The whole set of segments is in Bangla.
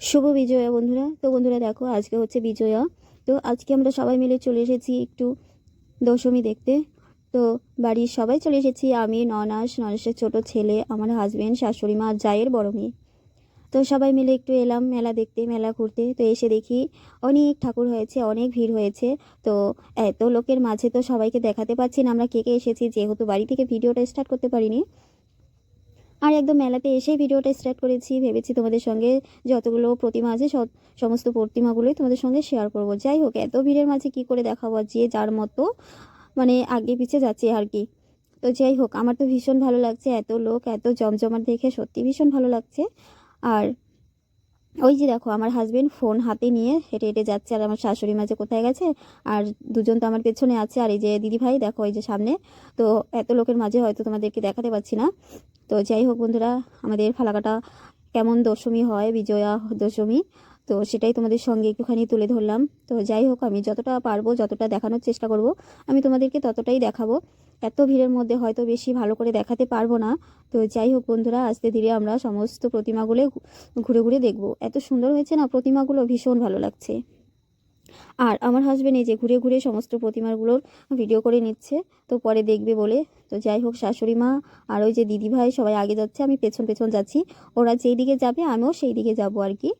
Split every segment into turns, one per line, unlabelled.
শুভ বিজয়া বন্ধুরা। তো বন্ধুরা দেখো, আজকে হচ্ছে বিজয়া। তো আজকে আমরা সবাই মিলে চলে এসেছি একটু দশমী দেখতে। তো বাড়ির সবাই চলে এসেছি। আমি, ননাস ননাসের ছোট ছেলে, আমার হাজব্যান্ড শাশুড়ি মা, জায়ের বড় মেয়ে। তো সবাই মিলে একটু এলাম মেলা দেখতে, মেলা ঘুরতে। তো এসে দেখি অনেক ঠাকুর হয়েছে, অনেক ভিড় হয়েছে। তো এত লোকের মাঝে তো সবাইকে দেখাতে পারছি না। আমরা কে কে এসেছি, যেহেতু বাড়ি থেকে ভিডিওটা স্টার্ট করতে পারিনি। আর একদম মেলাতে এসে ভিডিওটা স্টার্ট করেছি, ভেবেছি তোমাদের সঙ্গে যতগুলো প্রতিমা আছে সমস্ত প্রতিমাগুলোই তোমাদের সঙ্গে শেয়ার করব। যাই হোক, এত ভিড়ের মাঝে কি করে দেখাবো যে যার মতো মানে আগে পিছিয়ে যাচ্ছে আর কি। তো যাই হোক, আমার তো ভীষণ ভালো লাগছে, এত লোক, এত জমজমাট দেখে সত্যি ভীষণ ভালো লাগছে। আর ওই যে দেখো, আমার হাজবেন্ড ফোন হাতে নিয়ে হেঁটে হেঁটে যাচ্ছে আর আমার শাশুড়ি মাঝে কোথায় গেছে আর দুজন তো আমার পেছনে আছে আর এই যে দিদি ভাই, দেখো এই যে সামনে। তো এত লোকের মাঝে হয়তো তোমাদেরকে দেখাতে পাচ্ছি না। তো যাই হোক বন্ধুরা, আমাদের ফালাকাটা কেমন দশমী হয়, বিজয়া দশমী, তো সেটাই তোমাদের সঙ্গে একটুখানি তুলে ধরলাম। তো যাই হোক, আমি যতটা পারব, যতটা দেখানোর চেষ্টা করব, আমি তোমাদেরকে ততটাই দেখাবো। এত ভিড়ের মধ্যে হয়তো বেশি ভালো করে দেখাতে পারব না। তো যাই হোক বন্ধুরা, আস্তে ধীরে আমরা সমস্ত প্রতিমাগুলো ঘুরে ঘুরে দেখব। এত সুন্দর হয়েছে না প্রতিমাগুলো, ভীষণ ভালো লাগছে। আর আমার হাজবেন্ড এই যে ঘুরে ঘুরে সমস্ত প্রতিমাগুলোর ভিডিও করে নিচ্ছে, তো পরে দেখবে বলে। তো যাই হোক, শাশুড়ি মা আর ওই যে দিদি ভাই সবাই আগে যাচ্ছে, আমি পেছন পেছন যাচ্ছি। ওরা যেই দিকে যাবে, আমিও সেই দিকে যাব আর কি।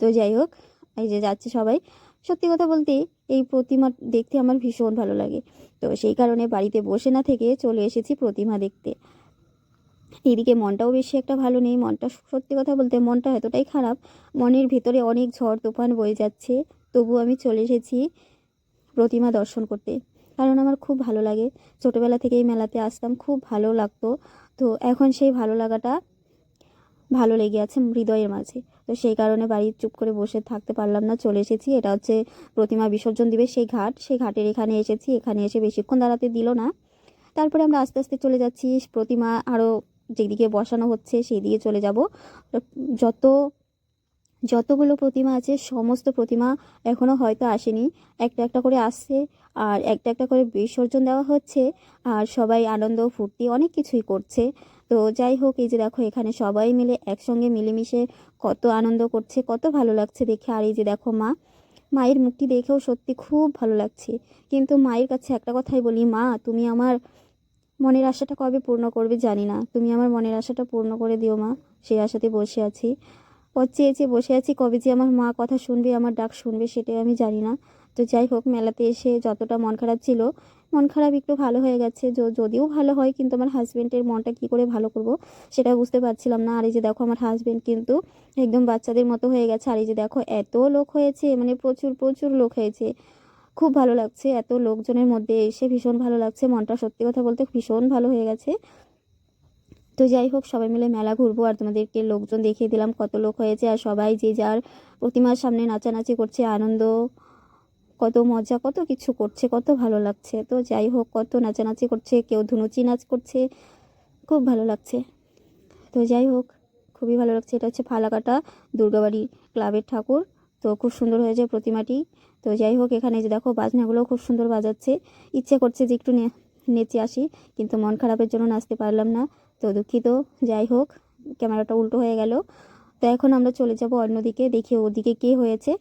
তো যাই হোক, এই যে যাচ্ছে সবাই। সত্যি কথা বলতে এই প্রতিমা দেখতে আমার ভীষণ ভালো লাগে। তো সেই কারণে বাড়িতে বসে না থেকে চলে এসেছি প্রতিমা দেখতে। এদিকে মনটাও বেশি একটা ভালো নেই, মনটা সত্যি কথা বলতে মনটা এতটাই খারাপ, মনের ভেতরে অনেক ঝড় তুফান বয়ে যাচ্ছে তবু আমি চলে এসেছি প্রতিমা দর্শন করতে। কারণ আমার খুব ভালো লাগে। ছোটোবেলা থেকেই মেলাতে আসতাম, খুব ভালো লাগতো। তো এখন সেই ভালো লাগাটা ভালো লেগে আছে হৃদয়ের মাঝে। তো সেই কারণে বাড়ি চুপ করে বসে থাকতে পারলাম না, চলে এসেছি। এটা হচ্ছে প্রতিমা বিসর্জন দিবে সেই ঘাট। সেই ঘাটের এখানে এসেছি, এখানে এসে বেশিক্ষণ দাঁড়াতে দিল না। তারপরে আমরা আস্তে আস্তে চলে যাচ্ছি। প্রতিমা আরও যেদিকে বসানো হচ্ছে সেই দিকে চলে যাব। যত, যতগুলো প্রতিমা আছে, সমস্ত প্রতিমা এখনও হয়তো আসেনি। একটা একটা করে আসছে আর একটা একটা করে বিসর্জন দেওয়া হচ্ছে। আর সবাই আনন্দ, ফুর্তি, অনেক কিছুই করছে। তো যাই হোক, এই যে দেখো, এখানে সবাই মিলে একসঙ্গে মিলেমিশে কত আনন্দ করছে, কত ভালো লাগছে দেখে। আর এই যে দেখো মা, মায়ের মুখটি দেখেও সত্যি খুব ভালো লাগছে। কিন্তু মায়ের কাছে একটা কথাই বলি, মা, তুমি আমার মনের আশাটা কবে পূর্ণ করবে জানি না। তুমি আমার মনের আশাটা পূর্ণ করে দিও মা, সেই আশাতে বসে আছি। পথ চেয়ে বসে আছি, কবে যে আমার মা কথা শুনবে, আমার ডাক শুনবে, সেটাই আমি জানি না। তো যাই হোক, মেলাতে এসে যতটা মন খারাপ ছিল মন খারাপ একটু ভালো হয়ে গেছে। যদিও ভালো হয়, কিন্তু আমার হাজব্যান্ডের মনটা কি করে ভালো করব সেটা বুঝতে পারছিলাম না। আর এই যে দেখো আমার হাজব্যান্ড কিন্তু একদম বাচ্চাদের মতো হয়ে গেছে। আর এই যে দেখো এত লোক হয়েছে মানে প্রচুর প্রচুর লোক হয়েছে। খুব ভালো লাগছে এত লোকজনের মধ্যে এসে ভীষণ ভালো লাগছে। মনটা সত্যি কথা বলতে ভীষণ ভালো হয়ে গেছে। তো যাই হোক, সবাই মিলে মেলা ঘুরবো। আর তোমাদেরকে লোকজন দেখিয়ে দিলাম কত লোক হয়েছে। আর সবাই যে যার প্রতিমার সামনে নাচানাচি করছে, আনন্দ কত মজা, কত কিছু করছে, কত ভালো লাগছে। তো যাই হোক, কত নাচানাচি করছে, কেউ ধুনুচি নাচ করছে, খুব ভালো লাগছে। তো যাই হোক, খুবই ভালো লাগছে। এটা হচ্ছে ফালাকাটা দুর্গাবাড়ি ক্লাবের ঠাকুর। তো খুব সুন্দর হয়েছে প্রতিমাটি। তো যাই হোক, এখানে যে দেখো বাজনাগুলো খুব সুন্দর বাজাচ্ছে। ইচ্ছে করছে যে একটু নেচে আসি, কিন্তু মন খারাপের জন্য নাচতে পারলাম না। তো দুঃখিত। যাই হোক, ক্যামেরাটা উল্টো হয়ে গেল। তো এখন আমরা চলে যাব অন্যদিকে, দেখি ওদিকে কে হয়েছে।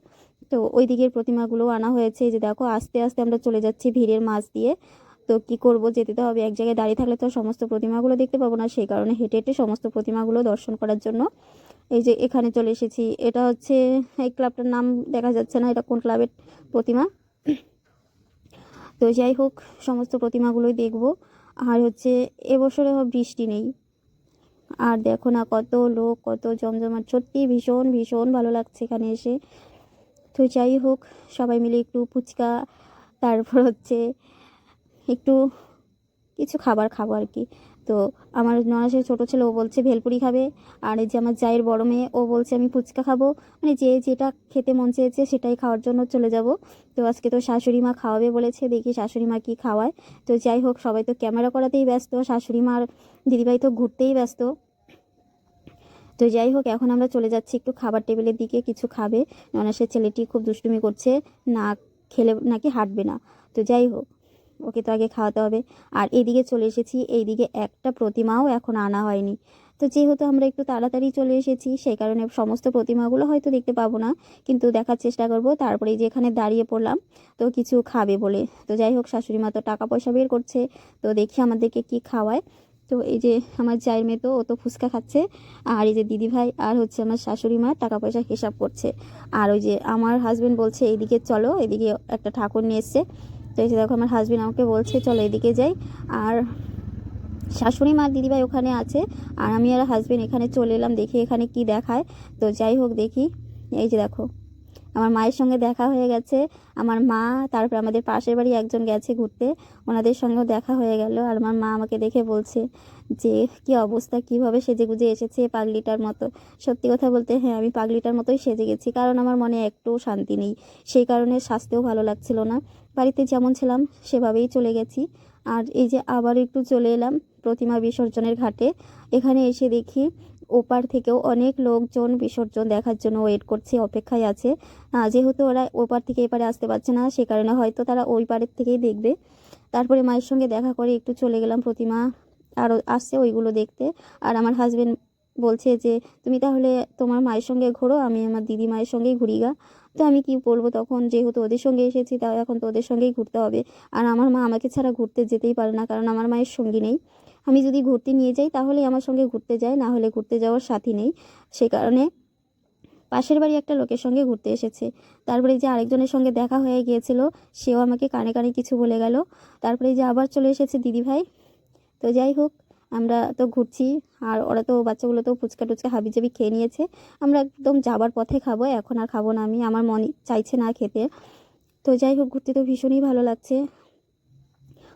তো ওই দিকের প্রতিমাগুলো আনা হয়েছে যে দেখো, আস্তে আস্তে আমরা চলে যাচ্ছি ভিড়ের মাছ দিয়ে। তো কি করব, যেতে তো হবে, এক জায়গায় দাঁড়িয়ে থাকলে তো সমস্ত প্রতিমাগুলো দেখতে পাবো না, সেই কারণে হেঁটে হেঁটে সমস্ত প্রতিমাগুলো দর্শন করার জন্য এই যে এখানে চলে এসেছি। এটা হচ্ছে, এই ক্লাবটার নাম দেখা যাচ্ছে না, এটা কোন ক্লাবের প্রতিমা? তো যাই হোক, সমস্ত প্রতিমাগুলোই দেখব। আর হচ্ছে, এবছরে বৃষ্টি নেই। আর দেখো না, কত লোক, কত জমজমাট সত্যি ভীষণ ভীষণ ভালো লাগছে এখানে এসে। তো যাই হোক, সবাই মিলে একটু ফুচকা, তারপর হচ্ছে একটু কিছু খাবার খাব আর কি। তো আমার ননাসের ছোটো ছেলে, ও বলছে ভেলপুরি খাবে, আর এই যে আমার জায়ের বড় মেয়ে, ও বলছে আমি ফুচকা খাব। মানে যে যেটা খেতে মন চেয়েছে সেটাই খাওয়ার জন্য চলে যাব। তো আজকে তো শাশুড়ি মা খাওয়াবে বলেছে, দেখি শাশুড়ি মা কী খাওয়ায়। তো যাই হোক, সবাই তো ক্যামেরা করাতেই ব্যস্ত, শাশুড়ি মার দিদিভাই তো ঘুরতেই ব্যস্ত। তো যাই হোক, এখন আমরা চলে যাচ্ছি একটু খাবার টেবিলের দিকে, কিছু খাবে। ননাসের ছেলেটি খুব দুষ্টুমি করছে, না খেলে নাকি হাঁটবে না। তো যাই হোক, ওকে তো আগে খাওয়াতে হবে। আর এদিকে চলে এসেছি, এইদিকে একটা প্রতিমাও এখন আনা হয়নি। তো যেহেতু আমরা একটু তাড়াতাড়ি চলে এসেছি, সেই কারণে সমস্ত প্রতিমাগুলো হয়তো দেখতে পাবো না। কিন্তু দেখার চেষ্টা করব তারপরে এই যে এখানে দাঁড়িয়ে পড়লাম, তো কিছু খাবে বলে। তো যাই হোক শাশুড়ি মা তো টাকা পয়সা বের করছে, তো দেখি আমাদেরকে কি খাওয়ায়। তো এই যে আমার জায়ের মেয়ে তো, ও তো ফুচকা খাচ্ছে। আর এই যে দিদি ভাই আর হচ্ছে আমার শাশুড়ি মা টাকা পয়সা হিসাব করছে। আর ওই যে আমার হাজব্যান্ড বলছে, এইদিকে চলো এদিকে একটা ঠাকুর নিয়ে এসছে। তো এই যে দেখো আমার হাজব্যান্ড আমাকে বলছে, চলো এদিকে যাই। আর শাশুড়ি মা দিদিভাই ওখানে আছে। আর আমি আর হাজবেন্ড এখানে চলে এলাম, দেখি এখানে কি দেখায়। তো যাই হোক দেখি। এই যে দেখো। আমার মায়ের সঙ্গে দেখা হয়ে গেছে। আমার মা, তারপর আমাদের পাশের বাড়ি একজন গেছে ঘুরতে। ওনাদের সঙ্গেও দেখা হয়ে গেল আর আমার মা আমাকে দেখে বলছে যে, কি অবস্থা? কীভাবে সেজে গুজে এসেছে পাগলিটার মতো? সত্যি কথা বলতে হ্যাঁ আমি পাগলিটার মতোই সেজে গেছি। কারণ আমার মনে একটু শান্তি নেই। সেই কারণে স্বাস্থ্যও ভালো লাগছিল না। বাড়িতে যেমন ছিলাম, সেভাবেই চলে গেছি। আর এই যে আবার একটু চলে এলাম প্রতিমা বিসর্জনের ঘাটে। এখানে এসে দেখি ওপার থেকেও অনেক লোকজন বিসর্জন দেখার জন্য ওয়েট করছে, অপেক্ষায় আছে। যেহেতু ওরা ওপার থেকে এপারে আসতে পারছে না, সে কারণে হয়তো তারা ওই পারের থেকেই দেখবে। তারপরে মায়ের সঙ্গে দেখা করে একটু চলে গেলাম প্রতিমা আরও আসছে ওইগুলো দেখতে। আর আমার হাজবেন্ড বলছে যে, তুমি তাহলে তোমার মায়ের সঙ্গে ঘোরো, আমি আমার দিদি মায়ের সঙ্গেই ঘুরি গা। তো আমি কি বলব, তখন যেহেতু ওদের সঙ্গে এসেছি তা এখন তো ওদের সঙ্গেই ঘুরতে হবে। আর আমার মা আমাকে ছাড়া ঘুরতে যেতেই পারে না, কারণ আমার মায়ের সঙ্গী নেই। আমি যদি ঘুরতে নিয়ে যাই, তাহলেই আমার সঙ্গে ঘুরতে যায়, না হলে ঘুরতে যাওয়ার সাথী নেই। সে কারণে পাশের বাড়ি একটা লোকের সঙ্গে ঘুরতে এসেছে। তারপরে যে আরেকজনের সঙ্গে দেখা হয়ে গিয়েছিল, সেও আমাকে কানে কানে কিছু বলে গেল। তারপরে যে আবার চলে এসেছে দিদিভাই তো যাই হোক, আমরা তো ঘুরছি, আর ওরা তো, বাচ্চাগুলো তো ফুচকা টুচকা হাবি জাবি খেয়ে নিয়েছে। আমরা একদম যাবার পথে খাব, এখন আর খাব না আমি, আমার মন চাইছে না খেতে। তো যাই হোক, ঘুরতে তো ভীষণই ভালো লাগছে।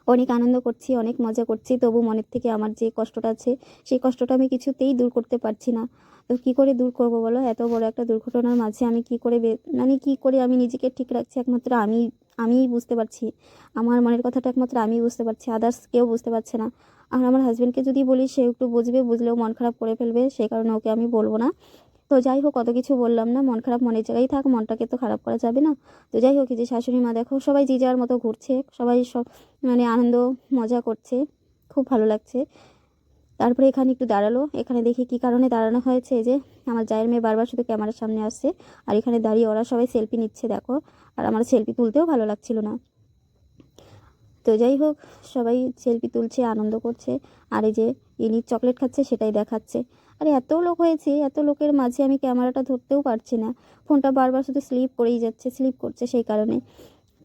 অনেক আনন্দ করছি, অনেক মজা করছি। তবু মনের থেকে আমার যে কষ্টটা আছে, সেই কষ্টটা আমি কিছুতেই দূর করতে পারছি না। তো কী করে দূর করব বলো? এত বড় একটা দুর্ঘটনার মাঝে আমি কি করে মানে কি করে আমি নিজেকে ঠিক রাখছি একমাত্র আমি, আমিই বুঝতে পারছি। আমার মনের কথাটা একমাত্র আমিই বুঝতে পারছি আদার্স কেউ বুঝতে পারছে না। আর আমার হাজব্যান্ডকে যদি বলি, সে একটু বুঝবে, বুঝলেও মন খারাপ করে ফেলবে সেই কারণে ওকে আমি বলব না। তো যাই হোক কত কিছু বললাম না। মন খারাপ, মনের জায়গায় থাক, মনটাকে তো খারাপ করা যাবে না। তো যাই হোক যে শাশুড়ি মা, দেখো, সবাই যে যার মতো ঘুরছে, সবাই সব মানে আনন্দ, মজা করছে। খুব ভালো লাগছে। তারপরে এখানে একটু দাঁড়াল। এখানে দেখি কি কারণে দাঁড়ানো হয়েছে যে, আমার জায়ের মেয়ে বারবার শুধু ক্যামেরার সামনে আসছে। আর এখানে দাঁড়িয়ে ওরা সবাই সেলফি নিচ্ছে, দেখো। আর আমার সেলফি তুলতেও ভালো লাগছিল না। তো যাই হোক, সবাই সেলফি তুলছে, আনন্দ করছে। আর এই যে ইনি চকলেট খাচ্ছে, সেটাই দেখাচ্ছে। আরে এত লোক হয়েছে, এত লোকের মাঝে আমি ক্যামেরাটা ধরতেও পারছি না। ফোনটা বারবার শুধু স্লিপ করেই যাচ্ছে, স্লিপ করছে সেই কারণে।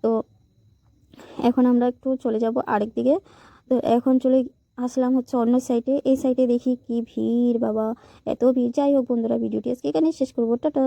তো এখন আমরা একটু চলে যাব আরেক দিকে। তো এখন চলে আসলাম হচ্ছে অন্য সাইটে এই সাইটে দেখি কি ভিড়, বাবা। এত ভিড়। যাই হোক বন্ধুরা, ভিডিওটি আজকে এখানে শেষ করব। টাটা।